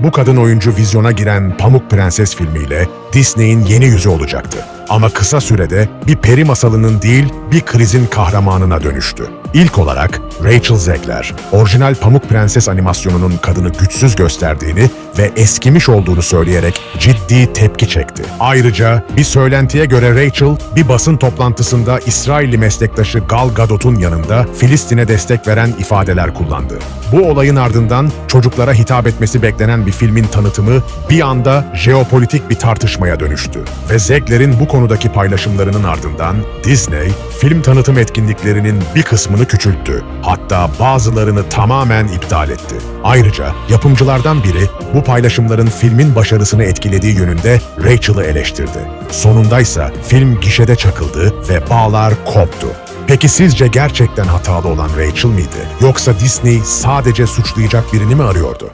bu kadın oyuncu vizyona giren Pamuk Prenses filmiyle Disney'in yeni yüzü olacaktı. Ama kısa sürede bir peri masalının değil, bir krizin kahramanına dönüştü. İlk olarak Rachel Zegler, orijinal Pamuk Prenses animasyonunun kadını güçsüz gösterdiğini ve eskimiş olduğunu söyleyerek ciddi tepki çekti. Ayrıca bir söylentiye göre Rachel bir basın toplantısında İsrailli meslektaşı Gal Gadot'un yanında Filistin'e destek veren ifadeler kullandı. Bu olayın ardından çocuklara hitap etmesi beklenen bir filmin tanıtımı bir anda jeopolitik bir tartışmaya dönüştü. Ve Zegler'in bu konudaki paylaşımlarının ardından Disney, film tanıtım etkinliklerinin bir kısmını küçülttü. Hatta bazılarını tamamen iptal etti. Ayrıca yapımcılardan biri bu paylaşımların filmin başarısını etkilediği yönünde Rachel'ı eleştirdi. Sonundaysa film gişede çakıldı ve bağlar koptu. Peki sizce gerçekten hatalı olan Rachel miydi? Yoksa Disney sadece suçlayacak birini mi arıyordu?